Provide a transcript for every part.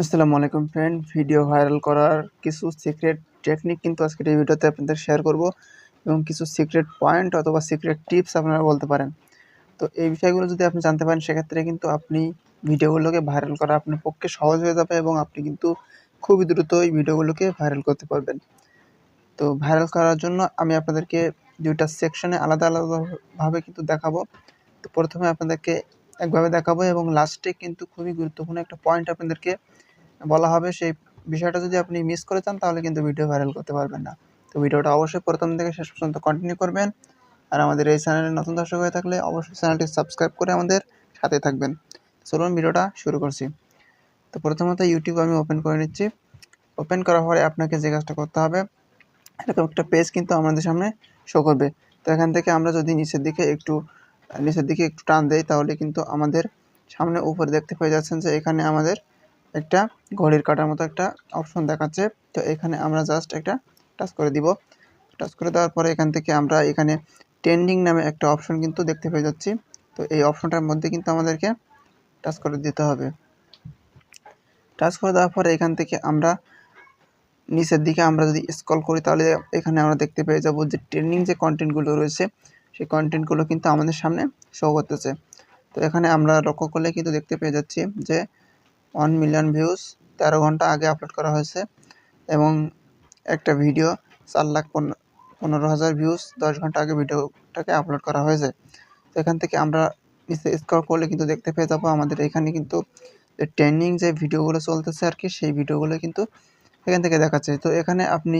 আসসালামু আলাইকুম friend video viral করার কিছু সিক্রেট টেকনিক কিন্তু আজকের এই ভিডিওতে আপনাদের শেয়ার করব এবং কিছু সিক্রেট পয়েন্ট অথবা সিক্রেট টিপস আপনারা বলতে পারেন। তো এই বিষয়গুলো যদি আপনি জানতে পারেন, সেক্ষেত্রে কিন্তু আপনি ভিডিওগুলোকে ভাইরাল করা আপনার পক্ষে সহজ হয়ে যাবে এবং আপনি কিন্তু খুবই দ্রুত এই ভিডিওগুলোকে ভাইরাল করতে পারবেন। তো ভাইরাল করার জন্য আমি আপনাদেরকে দুইটা সেকশনে আলাদা আলাদাভাবে কিন্তু দেখাবো। তো প্রথমে আপনাদেরকে একভাবে দেখাবো এবং লাস্টে কিন্তু খুবই গুরুত্বপূর্ণ একটা পয়েন্ট আপনাদেরকে বলা হবে। সেই বিষয়টা যদি আপনি মিস করে চান, তাহলে কিন্তু ভিডিও ভাইরাল করতে পারবেন না। তো ভিডিওটা অবশ্যই প্রথম থেকে শেষ পর্যন্ত কন্টিনিউ করবেন। আর আমাদের এই চ্যানেলে নতুন দর্শক হয়ে থাকলে অবশ্যই চ্যানেলটি সাবস্ক্রাইব করে আমাদের সাথে থাকবেন। চলুন ভিডিওটা শুরু করছি। তো প্রথমত ইউটিউব আমি ওপেন করে নিচ্ছি। ওপেন করার পরে আপনাকে যে কাজটা করতে হবে, এরকম একটা পেজ কিন্তু আমাদের সামনে শো করবে। তো এখান থেকে আমরা যদি নিচের দিকে একটু নিচের দিকে একটু টান দেই, তাহলে কিন্তু আমাদের সামনে উপরে দেখতে পেয়ে যাচ্ছেন যে এখানে আমাদের একটা ঘড়ির কাটার মতো একটা অপশন দেখাচ্ছে। তো এখানে আমরা জাস্ট একটা টাচ করে দিব। টাচ করে দেওয়ার পরে এখান থেকে আমরা এখানে ট্রেন্ডিং নামে একটা অপশন কিন্তু দেখতে পেয়ে যাচ্ছি। তো এই অপশনটার মধ্যে কিন্তু আমাদেরকে টাচ করে দিতে হবে। টাচ করে দেওয়ার পরে এখান থেকে আমরা নিচের দিকে আমরা যদি স্ক্রল করি, তাহলে এখানে আমরা দেখতে পেয়ে যাব যে ট্রেন্ডিং যে কন্টেন্টগুলো রয়েছে সেই কন্টেন্টগুলো কিন্তু আমাদের সামনে শো করতেছে। তো এখানে আমরা লক্ষ্য করলে কিন্তু দেখতে পেয়ে যাচ্ছি যে ওয়ান মিলিয়ন ভিউজ তেরো ঘণ্টা আগে আপলোড করা হয়েছে এবং একটা ভিডিও চার লাখ পনেরো হাজার ভিউজ দশ ঘণ্টা আগে ভিডিওটাকে আপলোড করা হয়েছে। তো এখান থেকে আমরা নিচে স্কোর করলে কিন্তু দেখতে পেয়ে যাব আমাদের এখানে কিন্তু যে ট্রেন্ডিং যে ভিডিওগুলো চলতেছে আর কি, সেই ভিডিওগুলো কিন্তু এখান থেকে দেখাচ্ছে। তো এখানে আপনি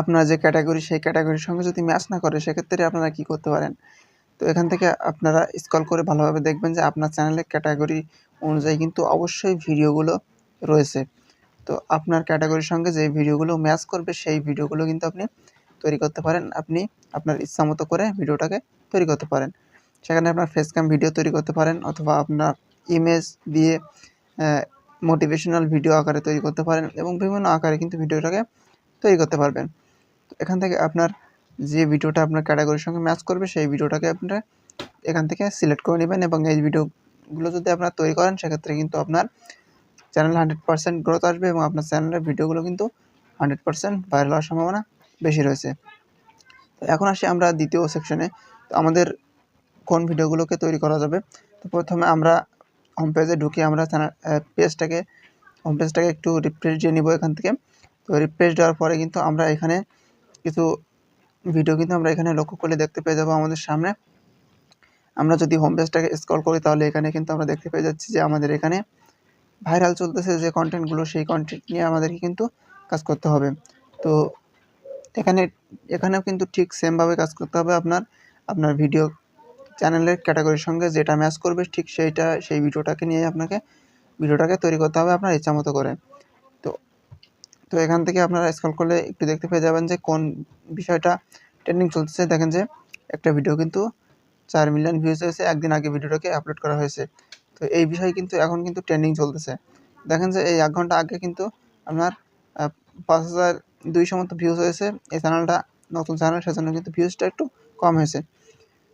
আপনার যে ক্যাটাগরি সেই ক্যাটাগরির সঙ্গে যদি ম্যাচ না করে, সেক্ষেত্রে আপনারা কি করতে পারেন? তো এখান থেকে আপনারা স্কল করে ভালোভাবে দেখবেন যে আপনার চ্যানেলের ক্যাটাগরি অনুযায়ী কিন্তু অবশ্যই ভিডিওগুলো রয়েছে। তো আপনার ক্যাটাগরির সঙ্গে যে ভিডিওগুলো ম্যাচ করবে, সেই ভিডিওগুলো কিন্তু আপনি তৈরি করতে পারেন। আপনি আপনার ইচ্ছা মতো করে ভিডিওটাকে তৈরি করতে পারেন। সেখানে আপনার ফেস ক্যাম ভিডিও তৈরি করতে পারেন অথবা আপনার ইমেজ দিয়ে মোটিভেশনাল ভিডিও আকারে তৈরি করতে পারেন এবং বিভিন্ন আকারে কিন্তু ভিডিওটাকে তৈরি করতে পারবেন। এখান থেকে আপনার যে ভিডিওটা আপনার ক্যাটাগরির সঙ্গে ম্যাচ করবে, সেই ভিডিওটাকে আপনারা এখান থেকে সিলেক্ট করে নেবেন এবং এই ভিডিওগুলো যদি আপনারা তৈরি করেন, সেক্ষেত্রে কিন্তু আপনার চ্যানেল হান্ড্রেড পার্সেন্ট গ্রোথ আসবে এবং আপনার চ্যানেলের ভিডিওগুলো কিন্তু হান্ড্রেড পার্সেন্ট ভাইরাল হওয়ার সম্ভাবনা বেশি রয়েছে। তো এখন আসি আমরা দ্বিতীয় সেকশনে তো আমাদের কোন ভিডিওগুলোকে তৈরি করা যাবে? তো প্রথমে আমরা হোম পেজে ঢুকে আমরা চ্যানেল পেজটাকে হোম পেজটাকে একটু রিফ্রেশ দিয়ে নিব এখান থেকে। তো রিফ্রেশ দেওয়ার পরে কিন্তু আমরা এখানে কিছু ভিডিও কিন্তু আমরা এখানে লক্ষ্য করলে দেখতে পেয়ে যাব আমাদের সামনে। আমরা যদি হোম পেজটাকে স্ক্রল করি তাহলে এখানে কিন্তু আমরা দেখতে পেয়ে যাচ্ছি যে আমাদের এখানে ভাইরাল চলতেছে যে কন্টেন্টগুলো সেই কন্টেন্ট নিয়ে আমাদেরকে কিন্তু কাজ করতে হবে। তো এখানে, এখানেও কিন্তু ঠিক সেমভাবে কাজ করতে হবে আপনার আপনার ভিডিও চ্যানেলের ক্যাটাগরির সঙ্গে। যেটা ম্যাচ করবে ঠিক সেইটা, সেই ভিডিওটাকে নিয়ে আপনাকে ভিডিওটাকে তৈরি করতে হবে আপনার ইচ্ছা মতো করে। তো এখান থেকে আপনারা স্ক্রল করলে একটু দেখতে পেয়ে যাবেন যে কোন বিষয়টা ট্রেন্ডিং চলতেছে। দেখেন যে একটা ভিডিও কিন্তু চার মিলিয়ন ভিউজ হয়েছে, একদিন আগে ভিডিওটাকে আপলোড করা হয়েছে। তো এই বিষয় কিন্তু এখন কিন্তু ট্রেন্ডিং চলতেছে। দেখেন যে এই এক ঘণ্টা আগে কিন্তু আপনার পাঁচ হাজার দুইশো মতো ভিউজ হয়েছে। এই চ্যানেলটা নতুন চ্যানেল সেজন্য কিন্তু ভিউজটা একটু কম হয়েছে।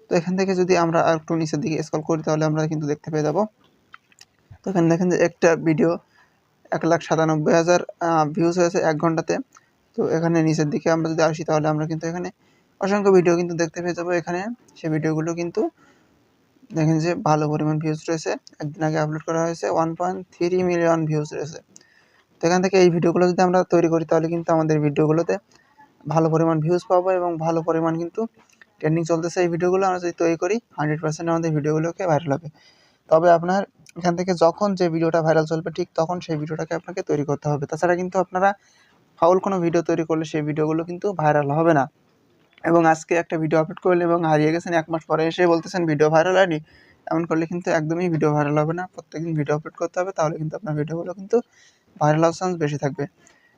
তো এখান থেকে যদি আমরা আর একটু নিচের দিকে স্ক্রল করি, তাহলে আমরা কিন্তু দেখতে পেয়ে যাব। তো এখানে দেখেন যে একটা ভিডিও এক লাখ সাতানব্বই হাজার ভিউজ হয়েছে এক ঘন্টাতে। তো এখানে নিচের দিকে আমরা যদি আসি, তাহলে আমরা কিন্তু এখানে অসংখ্য ভিডিও কিন্তু দেখতে পেয়ে যাব এখানে। সেই ভিডিওগুলো কিন্তু দেখেন যে ভালো পরিমাণ ভিউজ রয়েছে। একদিন আগে আপলোড করা হয়েছে one point three million views রয়েছে। তো এখান থেকে এই ভিডিওগুলো যদি আমরা তৈরি করি, তাহলে কিন্তু আমাদের ভিডিওগুলোতে ভালো পরিমাণ ভিউজ পাবো এবং ভালো পরিমাণ কিন্তু ট্রেন্ডিং চলতেছে এই ভিডিওগুলো আমরা যদি তৈরি করি হান্ড্রেড পার্সেন্ট আমাদের ভিডিওগুলোকে ভাইরাল হবে। তবে আপনার এখান থেকে যখন যে ভিডিওটা ভাইরাল চলবে ঠিক তখন সেই ভিডিওটাকে আপনাকে তৈরি করতে হবে। তাছাড়া কিন্তু আপনারা ফাউল কোনো ভিডিও তৈরি করলে সেই ভিডিওগুলো কিন্তু ভাইরাল হবে না। এবং আজকে একটা ভিডিও আপলোড করলে এবং হারিয়ে গেছেন, এক মাস পরে এসে বলতেছেন ভিডিও ভাইরাল হয়নি, এমন করলে কিন্তু একদমই ভিডিও ভাইরাল হবে না। প্রত্যেকদিন ভিডিও আপলোড করতে হবে, তাহলে কিন্তু আপনার ভিডিওগুলো কিন্তু ভাইরাল হওয়ার চান্স বেশি থাকবে।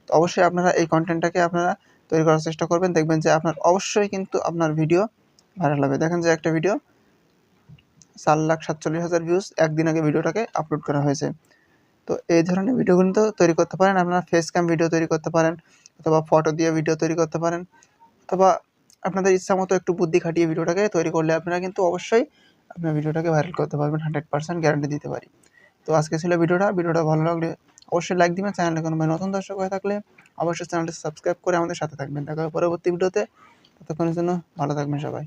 তো অবশ্যই আপনারা এই কন্টেন্টটাকে আপনারা তৈরি করার চেষ্টা করবেন, দেখবেন যে আপনার অবশ্যই কিন্তু আপনার ভিডিও ভাইরাল হবে। দেখেন যে একটা ভিডিও চার লাখ সাতচল্লিশ হাজার ভিউজ একদিন আগে ভিডিওটাকে আপলোড করা হয়েছে। তো এই ধরনের ভিডিও কিন্তু তৈরি করতে পারেন, আপনারা ফেস ক্যাম ভিডিও তৈরি করতে পারেন, অথবা ফটো দিয়ে ভিডিও তৈরি করতে পারেন, অথবা আপনাদের ইচ্ছা মতো একটু বুদ্ধি খাটিয়ে ভিডিওটাকে তৈরি করলে আপনারা কিন্তু অবশ্যই আপনার ভিডিওটাকে ভাইরাল করতে পারবেন হান্ড্রেড পার্সেন্ট গ্যারান্টি দিতে পারি। তো আজকে ছিল ভিডিওটা ভিডিওটা ভালো লাগলে অবশ্যই লাইক দিবেন চ্যানেলে কোনো নতুন দর্শক হয়ে থাকলে অবশ্যই চ্যানেলটি সাবস্ক্রাইব করে আমাদের সাথে থাকবেন। দেখা পরবর্তী ভিডিওতে, ততক্ষণের জন্য ভালো থাকবেন সবাই।